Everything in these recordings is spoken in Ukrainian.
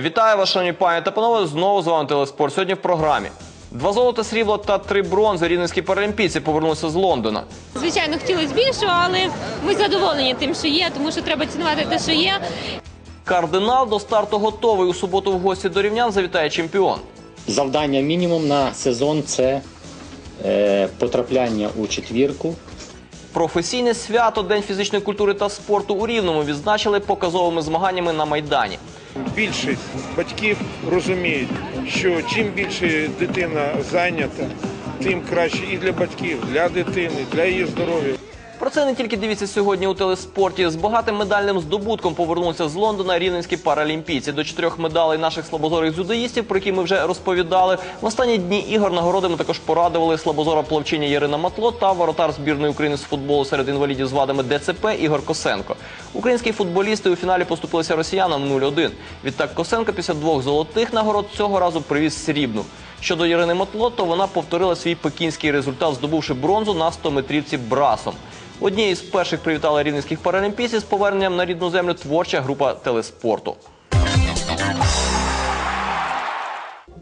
Вітаю вас, шановні пані та панове. Знову з вами Телеспорт. Сьогодні в програмі. Два золота, срібло та три бронзи рівненські паралімпійці повернулися з Лондона. Звичайно, хотілося більшого, але ми задоволені тим, що є, тому що треба цінувати те, що є. Кардинал до старту готовий. У суботу в гості до рівнян завітає чемпіон. Завдання мінімум на сезон це е, потрапляння у четвірку. Професійне свято День фізичної культури та спорту у Рівному відзначили показовими змаганнями на майдані. Більшість батьків розуміють, що чим більше дитина зайнята, тим краще і для батьків, для дитини, для її здоров'я. Про це не тільки дивіться сьогодні у телеспорті. З багатим медальним здобутком повернувся з Лондона рівненські паралімпійці. До чотирьох медалей наших слабозорих дзюдоїстів, про які ми вже розповідали. В останні дні ігор нагородами також порадували слабозора плавчиня Ярина Матло та воротар збірної України з футболу серед інвалідів з вадами ДЦП Ігор Косенко. Українські футболісти у фіналі поступилися росіянам 0-1. Відтак Косенко після двох золотих нагород цього разу привіз срібну. Щодо Ярини Матло, то вона повторила свій пекінський результат, здобувши бронзу на 100-метрівці брасом. Однією з перших привітала рівненських паралімпійців з поверненням на рідну землю творча група телеспорту.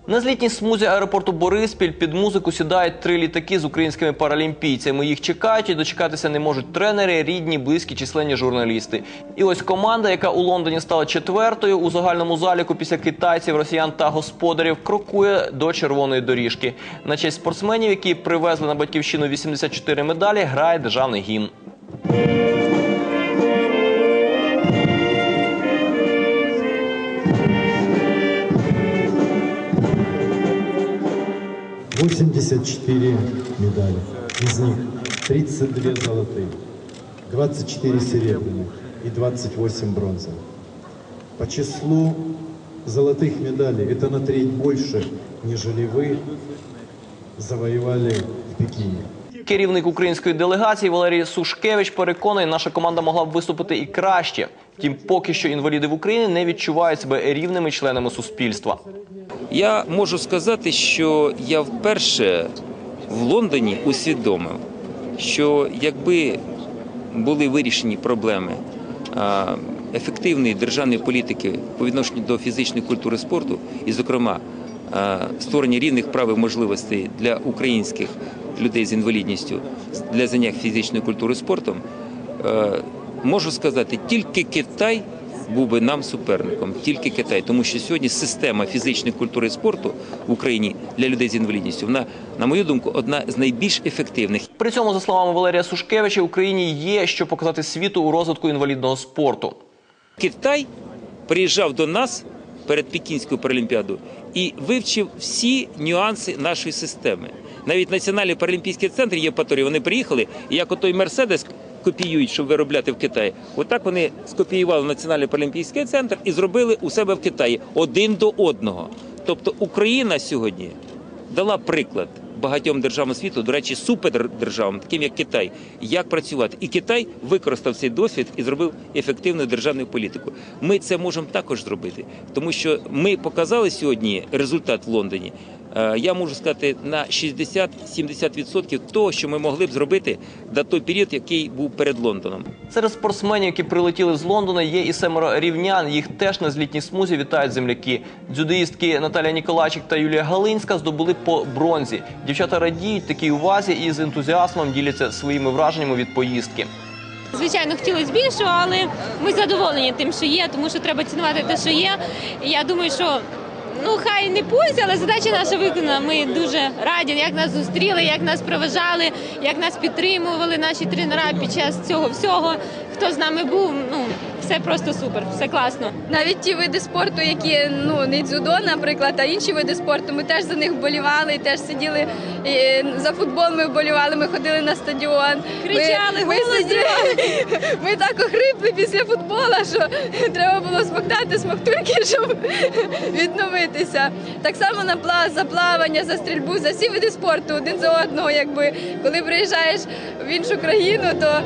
На злітній смузі аеропорту Бориспіль під музику сідають три літаки з українськими паралімпійцями. Їх чекають і дочекатися не можуть тренери, рідні, близькі, численні журналісти. І ось команда, яка у Лондоні стала четвертою у загальному заліку після китайців, росіян та господарів, крокує до червоної доріжки. На честь спортсменів, які привезли на батьківщину 84 медалі, грає державний гімн. – 84 медали. Из них 32 золотых, 24 серебряных и 28 бронзовых. По числу золотых медалей это на треть больше, нежели вы завоевали в Пекине. Керівник української делегації Валерій Сушкевич переконує, наша команда могла б виступити і краще. Втім, поки що інваліди в Україні не відчувають себе рівними членами суспільства. Я можу сказати, що я вперше в Лондоні усвідомив, що якби були вирішені проблеми ефективної державної політики по відношенню до фізичної культури спорту, і, зокрема, створення рівних прав і можливостей для українських людей з інвалідністю для занять фізичною культурою спортом, е, можу сказати, тільки Китай був би нам суперником, тільки Китай, тому що сьогодні система фізичної культури спорту в Україні для людей з інвалідністю, вона, на мою думку, одна з найбільш ефективних. При цьому, за словами Валерія Сушкевича, Україні є що показати світу у розвитку інвалідного спорту. Китай приїжджав до нас перед Пекінською паралімпіадою і вивчив всі нюанси нашої системи. Навіть Національний паралімпійський центр Євпаторії, вони приїхали, і як отой Мерседес копіюють, щоб виробляти в Китаї. Отак вони скопіювали Національний паралімпійський центр і зробили у себе в Китаї один до одного. Тобто Україна сьогодні дала приклад багатьом державам світу, до речі, супердержавам, таким як Китай, як працювати. І Китай використав цей досвід і зробив ефективну державну політику. Ми це можемо також зробити, тому що ми показали сьогодні результат в Лондоні. Е, Я можу сказати на 60-70% того, що ми могли б зробити за той період, який був перед Лондоном. Серед спортсменів, які прилетіли з Лондона, є і семеро рівнян. Їх теж на злітній смузі вітають земляки. Дзюдоїстки Наталія Ніколайчик та Юлія Галинська здобули по бронзі. Дівчата радіють такій увазі і з ентузіазмом діляться своїми враженнями від поїздки. Звичайно, хотілося більшого, але ми задоволені тим, що є, тому що треба цінувати те, що є. Я думаю, що ну хай не пусть, але задача наша виконана. Ми дуже раді, як нас зустріли, як нас проважали, як нас підтримували наші тренера під час цього всього. Хто з нами був, ну все просто супер, все класно. Навіть ті види спорту, які ну не дзюдо, наприклад, а інші види спорту, ми теж за них вболівали, теж сиділи і за футбол. Ми вболівали, ми ходили на стадіон. Кричали, ми, ми, сиділи, ми так охрипли після футбола, що треба було смоктати смоктульки, щоб відновитися. Так само на пла за плавання, за стрільбу, за всі види спорту один за одного. Якби коли приїжджаєш в іншу країну, то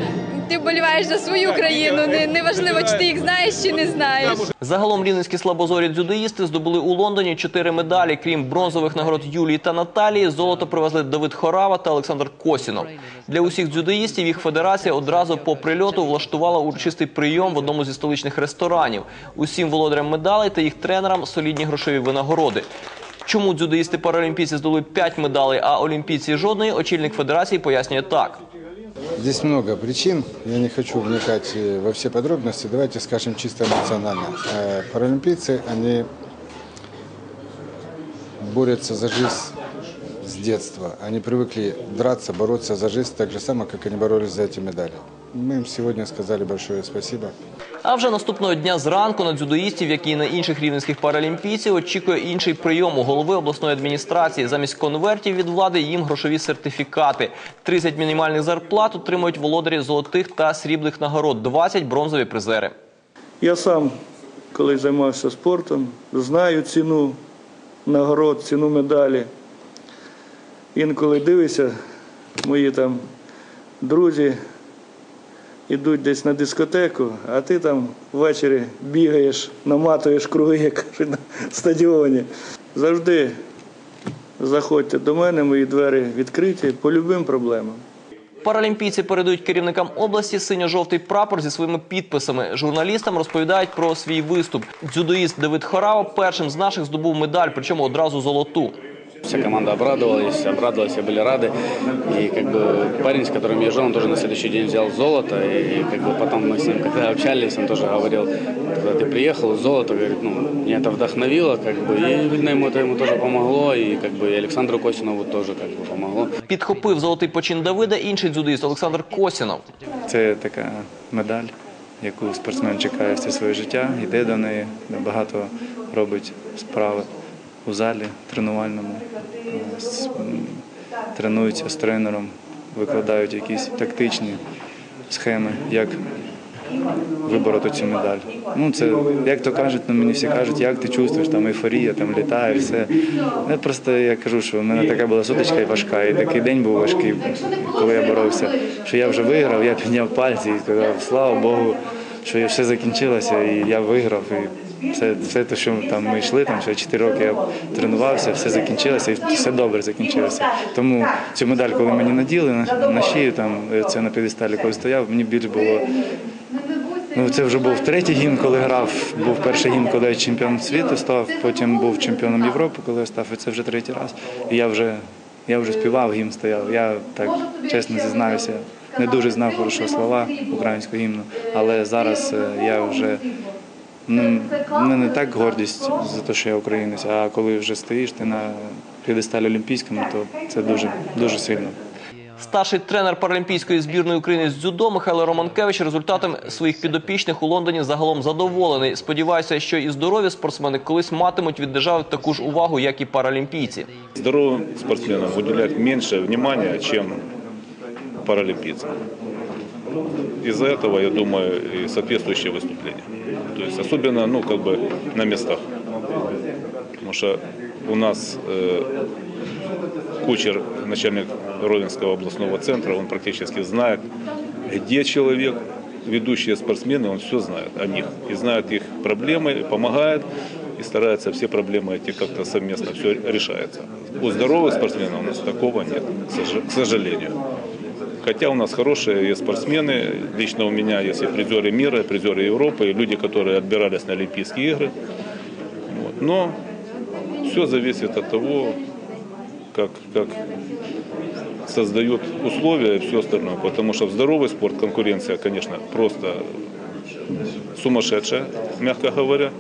ти вболіваєш за свою країну. Не, неважливо, чи ти їх знаєш чи не знаєш. Загалом рівненські слабозорі дзюдоїсти здобули у Лондоні чотири медалі. Крім бронзових нагород Юлії та Наталії, золото привезли Давид Хорава та Олександр Косінов. Для усіх дзюдоїстів їх федерація одразу по прильоту влаштувала урочистий прийом в одному зі столичних ресторанів. Усім володарям медалей та їх тренерам солідні грошові винагороди. Чому дзюдоїсти паралімпійці здобули 5 медалей, а олімпійці жодної, очільник федерації пояснює так. Здесь много причин. Я не хочу вникать э, во все подробности. Давайте скажем чисто эмоционально. Э, Паралимпийцы, они борются за жизнь с детства. Они привыкли драться, бороться за жизнь так же само, как они боролись за эти медали. Мы им сегодня сказали большое спасибо. А вже наступного дня зранку на дзюдоїстів, як і на інших рівненських паралімпійців, очікує інший прийом у голови обласної адміністрації. Замість конвертів від влади їм грошові сертифікати. 30 мінімальних зарплат отримують володарі золотих та срібних нагород, 20 бронзові призери. Я сам, коли займався спортом, знаю ціну нагород, ціну медалі. Інколи дивишся, мої там друзі йдуть десь на дискотеку, а ти там ввечері бігаєш, наматуєш круги, як на стадіоні. Завжди заходьте до мене, мої двері відкриті по любим проблемам. Паралімпійці передають керівникам області синьо-жовтий прапор зі своїми підписами. Журналістам розповідають про свій виступ. Дзюдоїст Давид Хорава першим з наших здобув медаль, причому одразу золоту. Вся команда обрадовалась, обрадовалась, все были рады. И как бы парень, с которым я жил, он тоже на следующий день взял золото. И как бы потом мы с ним когда общались, он тоже говорил, когда ты приехал, золото, говорит, ну, меня это вдохновило, как бы, и видно, ему это ему тоже помогло, и как бы и Александру Косинову тоже как бы помогло. Підхопив золотий почин Давида інший дзюдоїст Олександр Косінов. Це така медаль, яку спортсмен чекає все своє життя, йде до неї, багато робить справи у залі тренувальному, тренуються з тренером, викладають якісь тактичні схеми, як вибороти цю медаль. Ну, це, як то кажуть, ну, мені всі кажуть, як ти чувствуєш, там ейфорія, там літає, все. Я просто я кажу, що в мене така була сутичка і важка, і такий день був важкий, коли я боровся, що я вже виграв, я підняв пальці і сказав, слава Богу, що все закінчилося, і я виграв. І все, все те, що там ми йшли, там ще 4 роки я тренувався, все закінчилося і все добре закінчилося. Тому цю медаль, коли мені наділи на, на шию, там це на п'єдесталі, коли стояв, мені більш було. Ну, це вже був третій гімн, коли грав. Був перший гімн, коли я чемпіон світу став, потім був чемпіоном Європи, коли я став, і це вже третій раз. І я вже, я вже співав, гімн стояв. Я так чесно зізнаюся, не дуже знав хорошо слова українського гімну, але зараз е, я вже ну, в мене так гордість за те, що я українець, а коли вже стоїш ти на п'єдесталі олімпійському, то це дуже, дуже сильно. Старший тренер паралімпійської збірної України з дзюдо Михайло Романкевич результатами своїх підопічних у Лондоні загалом задоволений. Сподіваюся, що і здорові спортсмени колись матимуть від держави таку ж увагу, як і паралімпійці. Здоровым спортсменам уделяют меньше внимания, чем Из-за этого, я думаю, и соответствующее выступление. То есть особенно, ну, как бы на местах. Потому что у нас э, кучер, начальник Ровенского областного центра, он практически знает, где человек, ведущие спортсмены, он все знает о них. И знает их проблемы, помогает, и старается все проблемы эти как-то совместно все решается. У здоровых спортсменов у нас такого нет, к сожалению. Хотя у нас хорошие спортсмены. Лично у меня есть и призеры мира, и призеры Европы, и люди, которые отбирались на Олимпийские игры. Вот. Но все зависит от того, как, как создают условия и все остальное. Потому что в здоровый спорт конкуренция, конечно, просто сумасшедшая, мягко говоря.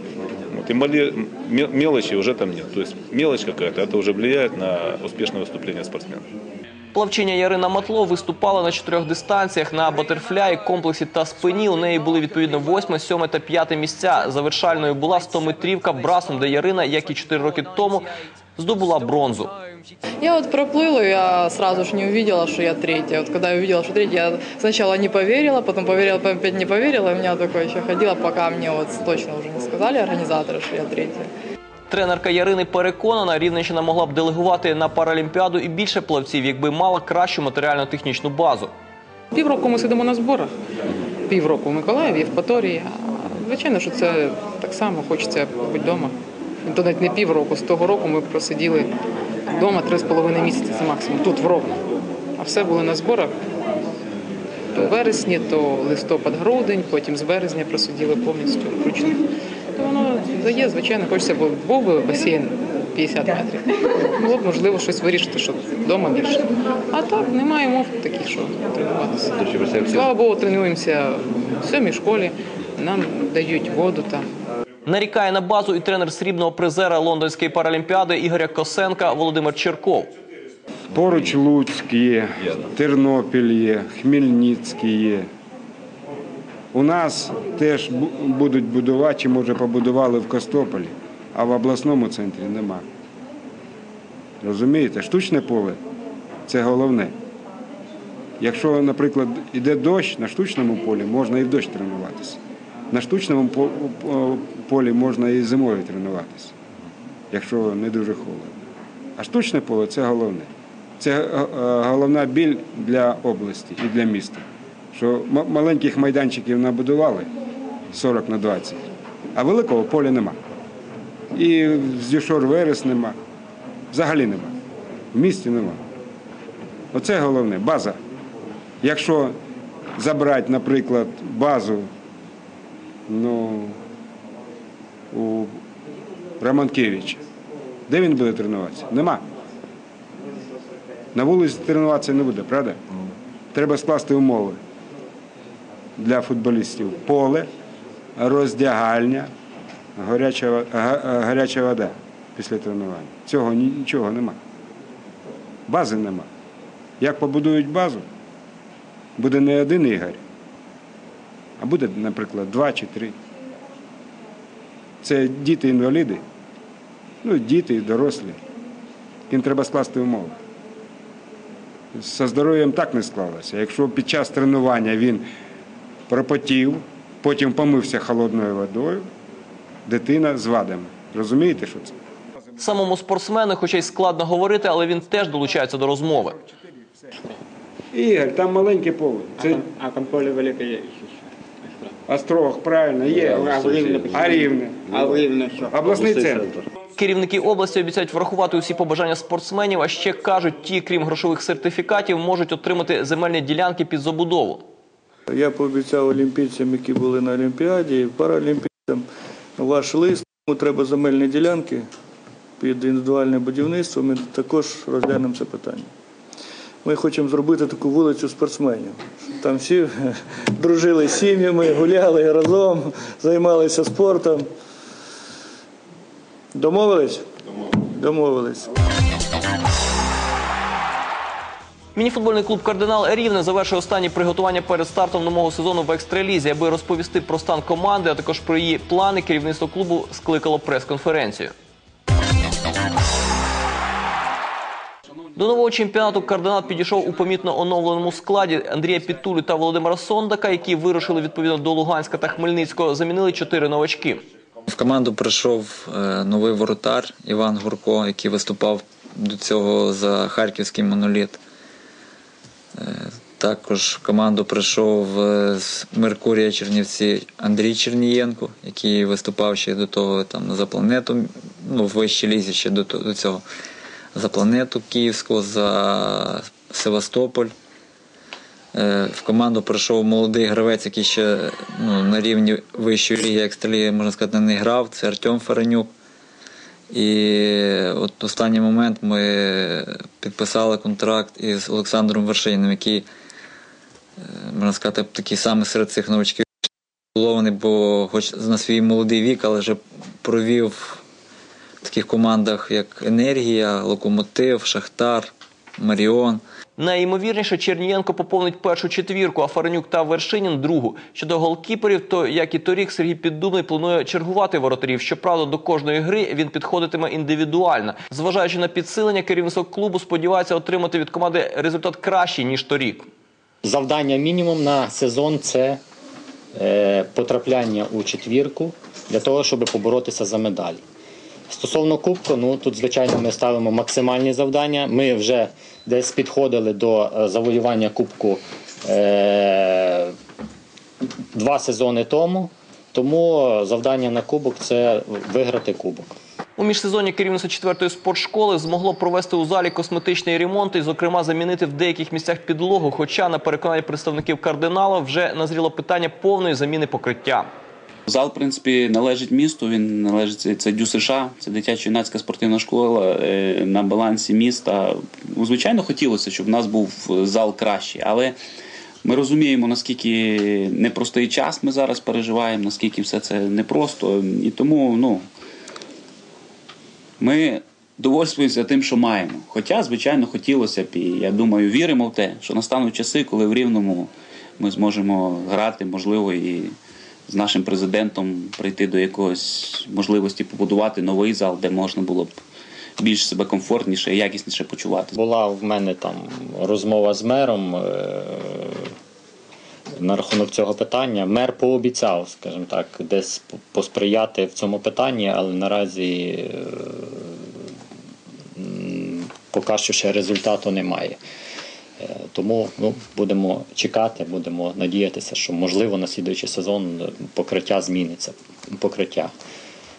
Вот. И ме- мелочи уже там нет. То есть мелочь какая-то, это уже влияет на успешное выступление спортсмена. Плавчиня Ярина Матло виступала на чотирьох дистанціях на батерфляї, комплексі та спині. У неї були відповідно восьме, сьоме та п'яте місця. Завершальною була 100-метрівка брасом, де Ярина, як і 4 роки тому, здобула бронзу. Я вот проплыла, я сразу же не увидела, что я третья. Вот когда я увидела, что третья, я сначала не поверила, потом поверила, потом опять не поверила. И у меня такое еще ходило, пока мне вот точно уже не сказали организаторы, что я третья. Тренерка Ярини переконана, Рівненщина могла б делегувати на паралімпіаду і більше плавців, якби мала кращу матеріально-технічну базу. Півроку ми сидимо на зборах. Півроку в Миколаєві, Євпаторії. А, Звичайно, що це так само хочеться бути вдома. То навіть не півроку. З того року ми просиділи вдома три з половиною місяці це максимум, тут в року. А все було на зборах. То вересні, то листопад-грудень, потім з березня просиділи повністю вручну. То воно дає, звичайно, хочеться, бо був би басейн 50 метрів. Було б можливо щось вирішити, щоб вдома більше. А так немає мов таких, що тренуватися. Слава Богу, тренуємося в сьомій школі, нам дають воду там. Нарікає на базу і тренер срібного призера Лондонської паралімпіади Ігоря Косенка Володимир Черков. Поруч Луцьк є, Тернопіль є, Хмельницький є. У нас теж будуть будувати, чи може побудували в Костополі, а в обласному центрі нема. Розумієте, штучне поле це головне. Якщо, наприклад, йде дощ на штучному полі, можна і в дощ тренуватися. На штучному по- по- полі можна і зимою тренуватися, якщо не дуже холодно. А штучне поле це головне. Це е, е, головна біль для області і для міста. Що маленьких майданчиків набудували 40 на 20, а великого поля нема. І з Дюшор Верес нема. Взагалі нема. В місті нема. Оце головне база. Якщо забрати, наприклад, базу ну, у Романкевича, де він буде тренуватися? Нема. На вулиці тренуватися не буде, правда? Треба скласти умови для футболістів. Поле, роздягальня, гаряча, гаряча вода після тренування. Цього нічого нема. Бази нема. Як побудують базу, буде не один Ігор, а буде, наприклад, два чи три. Це діти-інваліди, ну, діти і дорослі. Їм треба скласти умови. Зі здоров'ям так не склалося. Якщо під час тренування він пропотів, потім помився холодною водою, дитина з вадами. Розумієте, що це? Самому спортсмену, хоча й складно говорити, але він теж долучається до розмови. Ігор, там маленьке поле. Це А там поле велике є. Острог, правильно, є. А Рівне? А рівне. Що? Обласний центр. Керівники області обіцяють врахувати усі побажання спортсменів, а ще кажуть, ті, крім грошових сертифікатів, можуть отримати земельні ділянки під забудову. Я пообіцяв олімпійцям, які були на Олімпіаді, і паралімпійцям, ваш лист, кому треба земельні ділянки під індивідуальне будівництво, ми також розглянемо це питання. Ми хочемо зробити таку вулицю спортсменів. Там всі дружили з сім'ями, гуляли разом, займалися спортом. Домовились? Домовились. Мініфутбольний клуб Кардинал Рівне завершує останні приготування перед стартом нового сезону в екстралізі. Аби розповісти про стан команди, а також про її плани, керівництво клубу скликало прес-конференцію. До нового чемпіонату кардинал підійшов у помітно оновленому складі Андрія Пітулю та Володимира Сондака, які вирушили відповідно до Луганська та Хмельницького. Замінили чотири новачки. В команду прийшов е, новий воротар Іван Гурко, який виступав до цього за харківський моноліт. Е, Також в команду прийшов е, з Меркурія Чернівці Андрій Чернієнко, який виступав ще до того там, за планету, ну, в вищій лізі ще до, до цього. За планету Київську, за Севастополь. Е, В команду прийшов молодий гравець, який ще ну, на рівні вищої ліги екстраліги, можна сказати, не грав. Це Артем Фаренюк. І от останній момент ми підписали контракт із Олександром Вершиним, який, е, можна сказати, такий самий серед цих новачків титулований, бо хоч на свій молодий вік, але вже провів в таких командах, як Енергія, Локомотив, Шахтар, Маріон. Найімовірніше, Чернієнко поповнить першу четвірку, а Фаренюк та Вершинін другу. Щодо голкіперів, то як і торік, Сергій Піддубний планує чергувати воротарів. Щоправда, до кожної гри він підходитиме індивідуально. Зважаючи на підсилення, керівництво клубу сподівається отримати від команди результат кращий ніж торік. Завдання мінімум на сезон це е, потрапляння у четвірку для того, щоб поборотися за медаль. Стосовно кубку, ну тут, звичайно, ми ставимо максимальні завдання. Ми вже десь підходили до е, завоювання кубку е, два сезони тому. Тому завдання на кубок це виграти кубок. У міжсезонні керівництво четвертої спортшколи змогло провести у залі косметичний ремонт і, зокрема, замінити в деяких місцях підлогу. Хоча на переконання представників кардинала вже назріло питання повної заміни покриття. Зал, в принципі, належить місту. Він належить це, це ДЮСШ, це дитячо-юнацька спортивна школа е, на балансі міста. Ну, Звичайно, хотілося, щоб в нас був зал кращий, але ми розуміємо, наскільки непростий час ми зараз переживаємо, наскільки все це непросто. І тому, ну. Ми довольствуємося тим, що маємо. Хоча, звичайно, хотілося б, і я думаю, віримо в те, що настануть часи, коли в Рівному ми зможемо грати, можливо, і з нашим президентом прийти до якогось можливості побудувати новий зал, де можна було б більш себе комфортніше і якісніше почувати. Була в мене там розмова з мером е, на рахунок цього питання. Мер пообіцяв, скажімо так, десь посприяти в цьому питанні, але наразі е, поки що ще результату немає. Е, Тому ну, будемо чекати, будемо надіятися, що можливо на слідуючий сезон покриття зміниться. Покриття.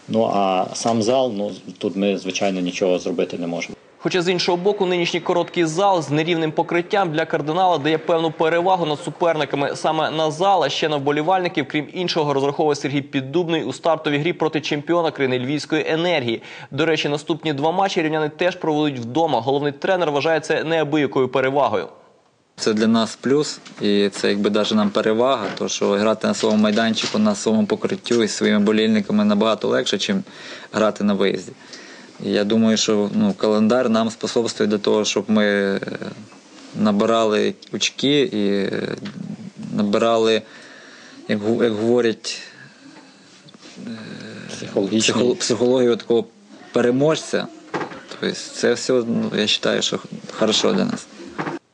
Ну а сам зал, ну тут ми звичайно нічого зробити не можемо. Хоча з іншого боку, нинішній короткий зал з нерівним покриттям для кардинала дає певну перевагу над суперниками. Саме на зал, а ще на вболівальників, крім іншого, розраховує Сергій Піддубний у стартовій грі проти чемпіона країни Львівської енергії. До речі, наступні два матчі рівняни теж проведуть вдома. Головний тренер вважає це неабиякою перевагою. Це для нас плюс, і це якби навіть нам перевага, то що грати на своєму майданчику, на своєму покриттю і своїми болільниками набагато легше, ніж грати на виїзді. Я думаю, що ну, календар нам способствує до того, щоб ми е, набирали очки і е, набирали, як, як говорять, психологію такого переможця. Тобто це все, ну, я вважаю, що хорошо для нас.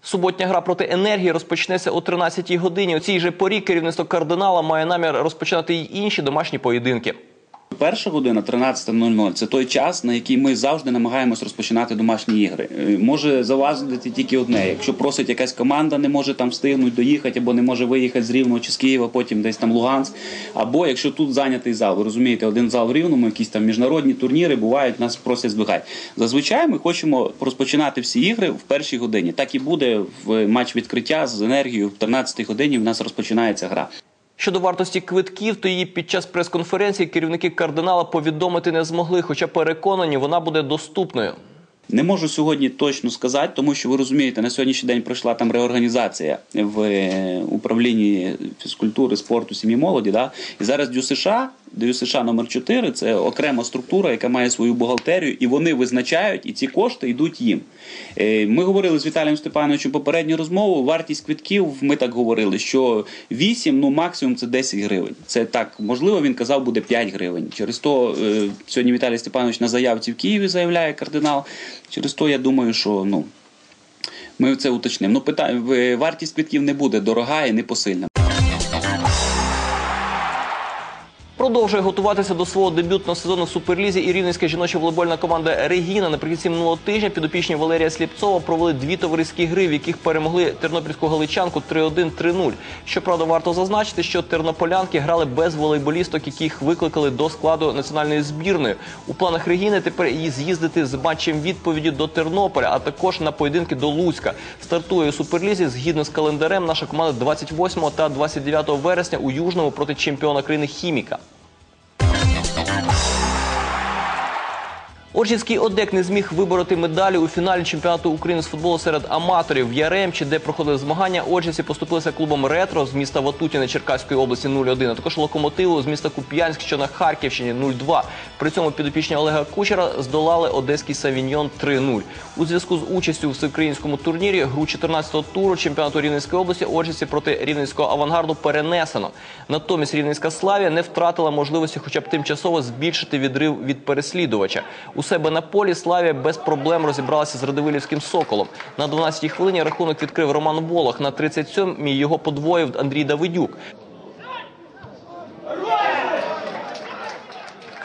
Суботня гра проти енергії розпочнеться о 13-й годині. У цій же порі керівництво кардинала має намір розпочинати й інші домашні поєдинки. Перша година 13.00 – це той час, на який ми завжди намагаємось розпочинати домашні ігри. Е, Може завадити тільки одне. Якщо просить якась команда, не може там встигнути доїхати, або не може виїхати з Рівного чи з Києва, потім десь там Луганськ. Або якщо тут зайнятий зал, ви розумієте, один зал в Рівному, якісь там міжнародні турніри бувають, нас просять збігати. Зазвичай ми хочемо розпочинати всі ігри в першій годині. Так і буде в матч відкриття з енергією в 13-й годині. В нас розпочинається гра. Щодо вартості квитків, то її під час прес-конференції керівники кардинала повідомити не змогли, хоча переконані, вона буде доступною. Не можу сьогодні точно сказати, тому що ви розумієте, на сьогоднішній день пройшла там реорганізація в е, управлінні фізкультури, спорту, сім'ї молоді. Да? І зараз ДЮСШ, ДЮСШ номер 4 це окрема структура, яка має свою бухгалтерію, і вони визначають, і ці кошти йдуть їм. Е, Ми говорили з Віталієм Степановичем попередню розмову. Вартість квитків, ми так говорили, що 8, ну максимум це 10 гривень. Це так, можливо, він казав, буде 5 гривень. Через то е, сьогодні Віталій Степанович на заявці в Києві заявляє кардинал. Через то я думаю, що ну. Ми це уточнимо. Ну, пита... в- вартість квитків не буде дорога і непосильна. Продовжує готуватися до свого дебютного сезону в Суперлізі і рівненська жіноча волейбольна команда Регіна. Наприкінці минулого тижня підопічні Валерія Сліпцова провели дві товариські гри, в яких перемогли тернопільську галичанку 3-1, 3-0. Щоправда, варто зазначити, що тернополянки грали без волейболісток, яких викликали до складу національної збірної. У планах Регіни тепер і з'їздити з матчем відповіді до Тернополя, а також на поєдинки до Луцька. Стартує у Суперлізі згідно з календарем. Наша команда 28 та 29 вересня у Южному проти чемпіона країни Хіміка. Оржівський ОДЕК не зміг вибороти медалі у фіналі чемпіонату України з футболу серед аматорів в Яремчі, де проходили змагання. Оржівці поступилися клубом Ретро з міста Ватутіни Черкаської області 0-1, а також локомотиву з міста Куп'янськ, що на Харківщині 0-2. При цьому підопічні Олега Кучера здолали одеський Савіньйон 3-0. У зв'язку з участю у всеукраїнському турнірі гру 14-го туру чемпіонату Рівненської області Оржівці проти рівненського авангарду перенесено. Натомість Рівненська Славія не втратила можливості, хоча б тимчасово збільшити відрив від переслідувача. У себе на полі Славія без проблем розібралася з Радивилівським соколом. На 12-й хвилині рахунок відкрив Роман Волох. На 37-й його подвоїв Андрій Давидюк.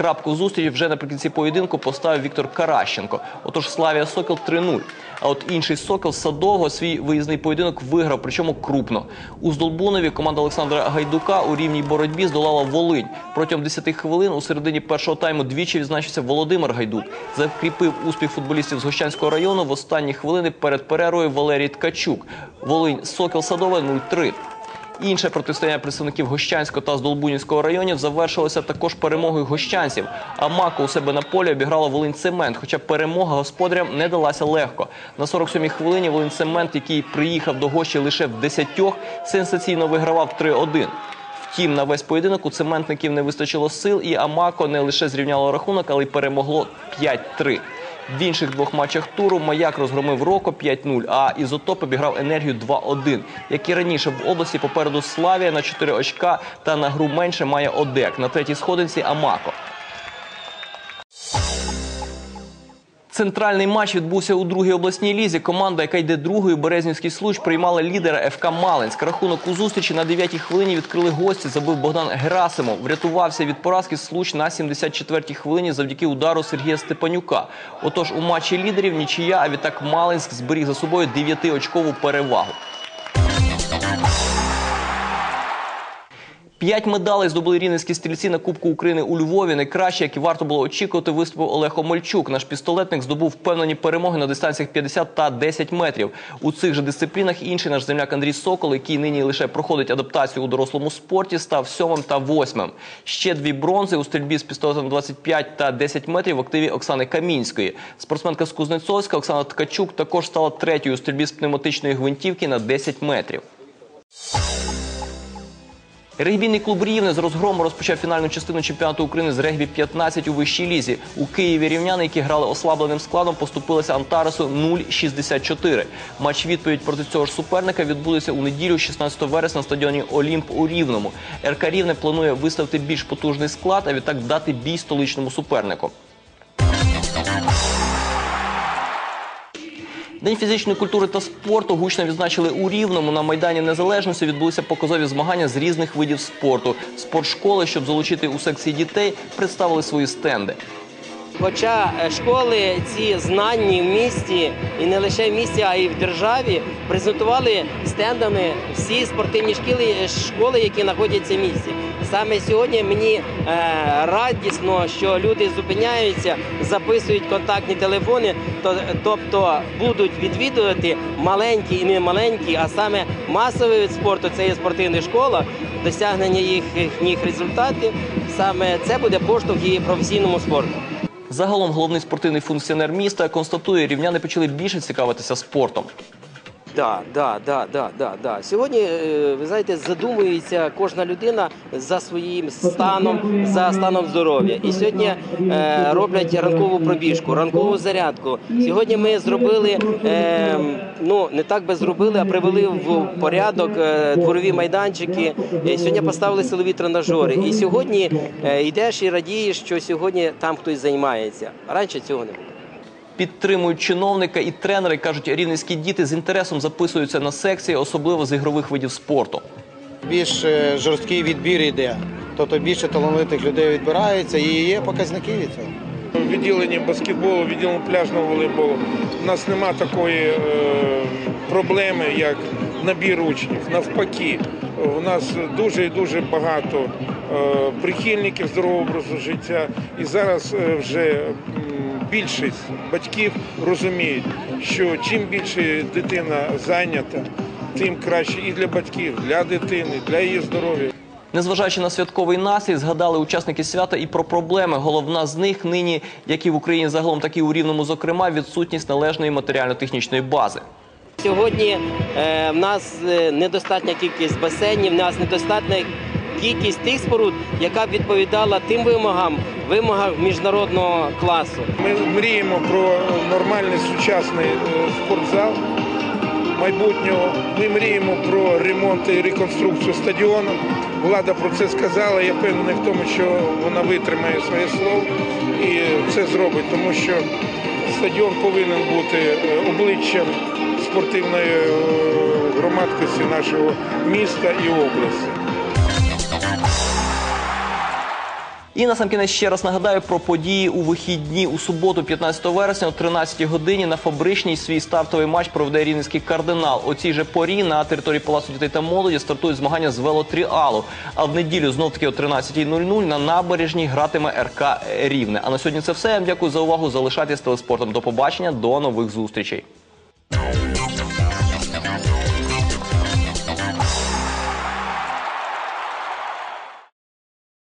Крапку зустрічі вже наприкінці поєдинку поставив Віктор Каращенко. Отож Славія Сокіл 3-0. А от інший Сокіл Садового свій виїзний поєдинок виграв, причому крупно. У Здолбунові команда Олександра Гайдука у рівній боротьбі здолала Волинь. Протягом 10 хвилин у середині першого тайму двічі відзначився Володимир Гайдук. Закріпив успіх футболістів з Гощанського району в останні хвилини перед перервою Валерій Ткачук. Волинь Сокіл Садове 0-3. Інше протистояння представників Гощанського та Здолбунівського районів завершилося також перемогою гощанців. А Мако у себе на полі обіграла Волинь Цемент, хоча перемога господарям не далася легко. На 47-й хвилині Волинь Цемент, який приїхав до Гощі лише в десятьох, сенсаційно вигравав 3-1. Втім, на весь поєдинок у цементників не вистачило сил, і Амако не лише зрівняло рахунок, але й перемогло 5-3. В інших двох матчах туру Маяк розгромив Роко 5-0, а Ізотоп обіграв енергію 2-1. Як і раніше в області попереду Славія на 4 очка та на гру менше має Одек. На третій сходинці Амако. Центральний матч відбувся у другій обласній лізі. Команда, яка йде другою, Березнівський случ, приймала лідера ФК Малинськ. Рахунок у зустрічі на 9-й хвилині відкрили гості. Забив Богдан Герасимов. Врятувався від поразки случ на 74-й хвилині завдяки удару Сергія Степанюка. Отож, у матчі лідерів нічия, а відтак Малинськ зберіг за собою 9-очкову перевагу. П'ять медалей здобули рівненські стрільці на Кубку України у Львові. Найкраще, як і варто було очікувати, виступив Олег Омельчук. Наш пістолетник здобув впевнені перемоги на дистанціях 50 та 10 метрів. У цих же дисциплінах інший наш земляк Андрій Сокол, який нині лише проходить адаптацію у дорослому спорті, став сьомим та восьмим. Ще дві бронзи у стрільбі з пістолетом 25 та 10 метрів в активі Оксани Камінської. Спортсменка з Кузнецовська Оксана Ткачук також стала третьою у стрільбі з пневматичної гвинтівки на 10 метрів. Регбійний клуб Рівне з розгрому розпочав фінальну частину чемпіонату України з регбі 15 у вищій лізі. У Києві рівняни, які грали ослабленим складом, поступилися Антаресу 0-64. Матч відповідь проти цього ж суперника відбудеться у неділю, 16 вересня на стадіоні Олімп у Рівному. РК Рівне планує виставити більш потужний склад, а відтак дати бій столичному супернику. День фізичної культури та спорту гучно відзначили у Рівному. На Майдані Незалежності відбулися показові змагання з різних видів спорту. Спортшколи, щоб залучити у секції дітей, представили свої стенди. Хоча е, школи ці знанні в місті і не лише в місті, а й в державі презентували стендами всі спортивні школи, школи, які знаходяться в місті. Саме сьогодні мені е, радісно, що люди зупиняються, записують контактні телефони, то, тобто будуть відвідувати маленькі і не маленькі, а саме масовий вид спорту це є спортивна школа, досягнення їхніх результатів. Саме це буде поштовх і професійному спорту. Загалом головний спортивний функціонер міста констатує, рівняни почали більше цікавитися спортом. Да, да, да, да, да, да. Сьогодні, е, ви знаєте, задумується кожна людина за своїм станом, за станом здоров'я. І сьогодні е, роблять ранкову пробіжку, ранкову зарядку. Сьогодні ми зробили, е, ну не так би зробили, а привели в порядок дворові майданчики. Сьогодні поставили силові тренажери. І сьогодні йдеш і радієш, що сьогодні там хтось займається. Раніше цього не було. Підтримують чиновника і тренери. кажуть, рівненські діти з інтересом записуються на секції, особливо з ігрових видів спорту. більш е, жорсткий відбір йде. Тобто більше талановитих людей відбирається і є показники від цього. В відділенні баскетболу, в відділенні пляжного волейболу у нас нема такої е, проблеми, як набір учнів. Навпаки, у нас дуже і дуже багато е, прихильників здорового образу життя. І зараз е, вже більшість батьків розуміють, що чим більше дитина зайнята, тим краще і для батьків, для дитини, для її здоров'я. Незважаючи на святковий настрій, згадали учасники свята і про проблеми. Головна з них нині, як і в Україні загалом, так і у Рівному, зокрема, відсутність належної матеріально-технічної бази. Сьогодні е, в нас е, недостатня кількість басейнів, в нас недостатня кількість тих споруд, яка б відповідала тим вимогам, вимогам міжнародного класу. Ми мріємо про нормальний сучасний е, спортзал майбутнього. Ми мріємо про ремонт і реконструкцію стадіону. Влада про це сказала. Я певний в тому, що вона витримає своє слово і це зробить, тому що стадіон повинен бути е, обличчям спортивної е, громадськості нашого міста і області. І на сам кінець ще раз нагадаю про події у вихідні у суботу, 15 вересня, о 13 годині на фабричній свій стартовий матч проведе рівненський кардинал. О цій же порі на території Палацу дітей та молоді стартують змагання з велотріалу. А в неділю знов таки о 13.00 на набережній гратиме РК Рівне. А на сьогодні це все. Я вам дякую за увагу. Залишайтесь телеспортом. До побачення, до нових зустрічей.